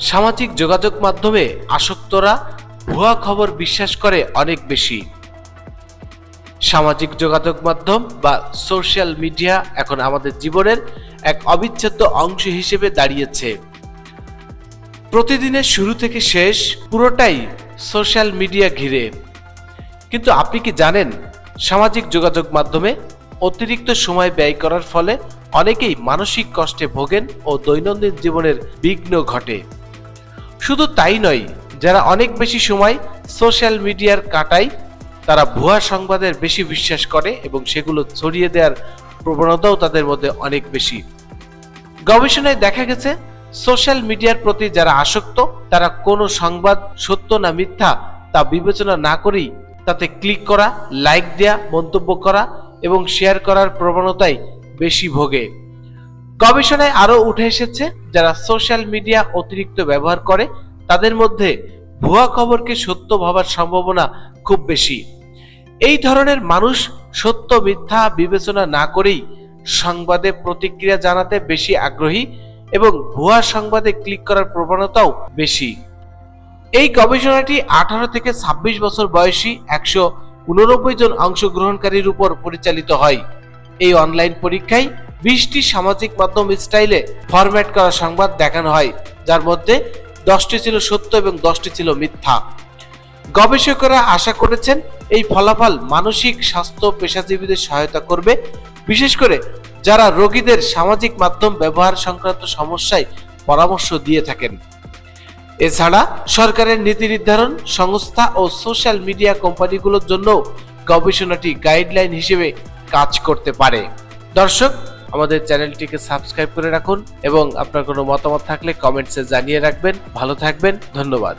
সামাজিক যোগাযোগ মাধ্যমে আসক্তরা ভুয়া খবর বিশ্বাস করে অনেক বেশি। সামাজিক যোগাযোগ মাধ্যম বা সোশ্যাল মিডিয়া এখন আমাদের জীবনের এক অবিচ্ছেদ্য অংশ হিসেবে দাঁড়িয়েছে। প্রতিদিনের শুরু থেকে শেষ পুরোটাই সোশ্যাল মিডিয়া ঘিরে। কিন্তু আপনি কি জানেন, সামাজিক যোগাযোগ মাধ্যমে অতিরিক্ত সময় ব্যয় করার ফলে অনেকেই মানসিক কষ্টে ভোগেন ও দৈনন্দিন জীবনের বিঘ্ন ঘটে? শুধু তাই নয়, যারা অনেক বেশি সময় সোশ্যাল মিডিয়ার কাটায়, তারা ভুয়া সংবাদের বেশি বিশ্বাস করে এবং সেগুলো ছড়িয়ে দেওয়ার প্রবণতাও তাদের মধ্যে অনেক বেশি। গবেষণায় দেখা গেছে, সোশ্যাল মিডিয়ার প্রতি যারা আসক্ত, তারা কোনো সংবাদ সত্য না মিথ্যা তা বিবেচনা না করেই তাতে ক্লিক করা, লাইক দেয়া, মন্তব্য করা এবং শেয়ার করার প্রবণতাই বেশি ভোগে। গবেষণায় আরও উঠে এসেছে, যারা সোশ্যাল মিডিয়া অতিরিক্ত ব্যবহার করে তাদের মধ্যে ভুয়া খবরকে সত্য ভাবার সম্ভাবনা খুব বেশি। এই ধরনের মানুষ সত্য, মিথ্যা বিবেচনা না করেই সংবাদে প্রতিক্রিয়া জানাতে বেশি আগ্রহী এবং ভুয়া সংবাদে ক্লিক করার প্রবণতাও বেশি। এই গবেষণাটি আঠারো থেকে ছাব্বিশ বছর বয়সী একশো উননব্বই জন অংশগ্রহণকারীর উপর পরিচালিত হয়। এই অনলাইন পরীক্ষায় বিশটি সামাজিক মাধ্যম স্টাইলে ফরম্যাট করা সংবাদ দেখানো হয়, যার মধ্যে দশটি ছিল সত্য এবং দশটি ছিল মিথ্যা। গবেষকরা আশা করেছেন এই ফলাফল মানসিক স্বাস্থ্য পেশাজীবীদের সহায়তা করবে, বিশেষ করে যারা রোগীদের সামাজিক মাধ্যম ব্যবহার সংক্রান্ত সমস্যায় পরামর্শ দিয়ে থাকেন। এছাড়া সরকারের নীতি নির্ধারণ, সংস্থা ও সোশ্যাল মিডিয়া কোম্পানিগুলোর জন্য গবেষণাটি গাইডলাইন হিসেবে কাজ করতে পারে। দর্শক আমাদের চ্যানেলটিকে সাবস্ক্রাইব করে রাখুন এবং আপনার কোনো মতামত থাকলে কমেন্টসে জানিয়ে রাখবেন। ভালো থাকবেন, ধন্যবাদ।